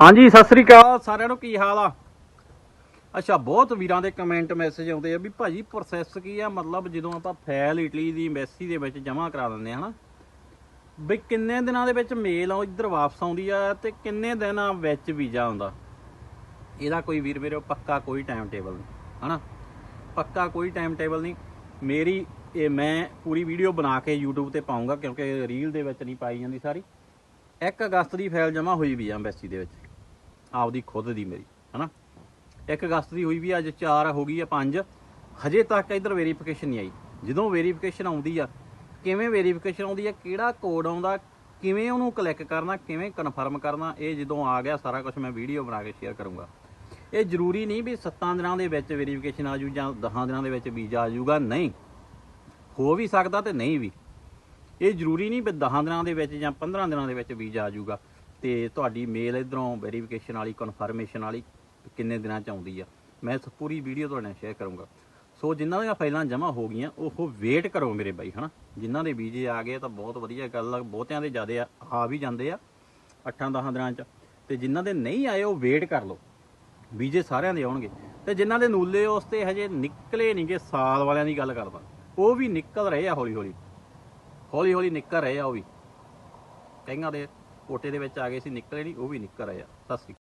ਹਾਂਜੀ, ਸਤਿ ਸ੍ਰੀ ਅਕਾਲ। ਸਾਰਿਆਂ ਨੂੰ ਕੀ ਹਾਲ ਆ? ਅੱਛਾ, ਬਹੁਤ ਵੀਰਾਂ ਦੇ ਕਮੈਂਟ ਮੈਸੇਜ ਆਉਂਦੇ ਆ ਵੀ ਭਾਜੀ ਪ੍ਰੋਸੈਸ ਕੀ ਆ? ਮਤਲਬ ਜਦੋਂ ਆਪਾਂ ਫਾਈਲ ਇਟਲੀ ਦੀ ਐਮਬੈਸੀ ਦੇ ਵਿੱਚ ਜਮ੍ਹਾਂ ਕਰਾ ਦਿੰਦੇ ਆ, ਹਨਾ? ਵੀ ਕਿੰਨੇ ਦਿਨਾਂ ਦੇ ਵਿੱਚ ਮੇਲ ਆ ਇੱਧਰ ਵਾਪਸ ਆਉਂਦੀ ਆ ਤੇ ਕਿੰਨੇ ਦਿਨਾਂ ਵਿੱਚ ਵੀਜ਼ਾ ਆਉਂਦਾ? ਇਹਦਾ ਕੋਈ ਵੀਰ ਮੇਰੇ, ਪੱਕਾ ਕੋਈ ਟਾਈਮ ਟੇਬਲ ਨਹੀਂ, ਹਨਾ? ਪੱਕਾ ਕੋਈ ਟਾਈਮ ਟੇਬਲ ਨਹੀਂ। ਮੇਰੀ, ਇਹ ਮੈਂ ਪੂਰੀ ਵੀਡੀਓ ਬਣਾ ਕੇ YouTube ਤੇ ਪਾਉਂਗਾ ਕਿਉਂਕਿ ਰੀਲ ਦੇ ਵਿੱਚ ਨਹੀਂ ਪਾਈ ਜਾਂਦੀ ਸਾਰੀ। 1 ਅਗਸਤ ਦੀ ਫਾਈਲ ਜਮ੍ਹਾਂ ਹੋਈ ਵੀ ਆ ਐਮਬੈਸੀ ਦੇ ਵਿੱਚ। ਆਪਦੀ ਖੁਦ ਦੀ ਮੇਰੀ, ਹਨਾ? 1 ਅਗਸਤ ਦੀ ਹੋਈ ਵੀ ਅੱਜ 4 ਹੋ ਗਈ ਆ 5 ਹਜੇ ਤੱਕ ਇਧਰ ਵੈਰੀਫਿਕੇਸ਼ਨ ਨਹੀਂ ਆਈ। ਜਦੋਂ ਵੈਰੀਫਿਕੇਸ਼ਨ ਆਉਂਦੀ ਆ, ਕਿਵੇਂ ਵੈਰੀਫਿਕੇਸ਼ਨ ਆਉਂਦੀ ਆ, ਕਿਹੜਾ ਕੋਡ ਆਉਂਦਾ, ਕਿਵੇਂ ਉਹਨੂੰ ਕਲਿੱਕ ਕਰਨਾ, ਕਿਵੇਂ ਕਨਫਰਮ ਕਰਨਾ, ਇਹ ਜਦੋਂ ਆ ਗਿਆ ਸਾਰਾ ਕੁਝ ਮੈਂ ਵੀਡੀਓ ਬਣਾ ਕੇ ਸ਼ੇਅਰ ਕਰੂੰਗਾ। ਇਹ ਜ਼ਰੂਰੀ ਨਹੀਂ ਵੀ 7 ਦਿਨਾਂ ਦੇ ਵਿੱਚ ਵੈਰੀਫਿਕੇਸ਼ਨ ਆ ਜੂ ਜਾਂ 10 ਦਿਨਾਂ ਦੇ ਵਿੱਚ ਵੀਜ਼ਾ ਆ ਜੂਗਾ, ਨਹੀਂ। ਹੋ ਵੀ ਸਕਦਾ ਤੇ ਨਹੀਂ ਵੀ। ਇਹ ਜ਼ਰੂਰੀ ਨਹੀਂ ਵੀ 10 ਦਿਨਾਂ ਦੇ ਵਿੱਚ ਜਾਂ 15 ਦਿਨਾਂ ਦੇ ਵਿੱਚ ਵੀਜ਼ਾ ਆ ਜਾਊਗਾ ਤੇ ਤੁਹਾਡੀ ਮੇਲ ਇਧਰੋਂ ਵੈਰੀਫਿਕੇਸ਼ਨ ਵਾਲੀ ਕਨਫਰਮੇਸ਼ਨ ਵਾਲੀ ਕਿੰਨੇ ਦਿਨਾਂ ਚ ਆਉਂਦੀ ਆ। ਮੈਂ ਇਸ ਪੂਰੀ ਵੀਡੀਓ ਤੁਹਾਡੇ ਨਾਲ ਸ਼ੇਅਰ ਕਰੂੰਗਾ। ਸੋ ਜਿਨ੍ਹਾਂ ਦੀਆਂ ਫਾਈਲਾਂ ਜਮ੍ਹਾਂ ਹੋ ਗਈਆਂ, ਉਹ ਵੇਟ ਕਰੋ ਮੇਰੇ ਬਾਈ, ਹਨਾ? ਜਿਨ੍ਹਾਂ ਦੇ ਵੀਜ਼ੇ ਆ ਗਏ ਤਾਂ ਬਹੁਤ ਵਧੀਆ ਗੱਲ ਆ, ਬਹੁਤਿਆਂ ਦੇ ਜ਼ਿਆਦੇ ਆ ਆ ਵੀ ਜਾਂਦੇ ਆ 8-10 ਦਿਨਾਂ ਚ। ਤੇ ਜਿਨ੍ਹਾਂ ਦੇ ਨਹੀਂ ਆਏ, ਉਹ ਵੇਟ ਕਰ ਲਓ। ਵੀਜ਼ੇ ਸਾਰਿਆਂ ਦੇ ਆਉਣਗੇ। ਤੇ ਜਿਨ੍ਹਾਂ ਦੇ ਨੂਲੇ ਉਸ ਤੇ ਹਜੇ ਨਿਕਲੇ ਨਹੀਂਗੇ ਸਾਲ ਵਾਲਿਆਂ ਦੀ ਗੱਲ ਕਰਦਾ। ਉਹ ਵੀ ਨਿਕਲ ਰਹੇ ਆ ਹੌਲੀ ਹੌਲੀ ਹੌਲੀ ਹੌਲੀ ਨਿਕਲ ਰਹੇ ਆ ਉਹ ਵੀ। ਕਈਆਂ ਦੇ ਕੋਟੇ ਦੇ ਵਿੱਚ ਆ ਗਏ ਸੀ, ਨਿਕਲੇ ਨਹੀਂ, ਉਹ ਵੀ ਨਿਕਲ ਰਹੇ ਸਤਿ ਸ੍ਰੀ ਅਕਾਲ।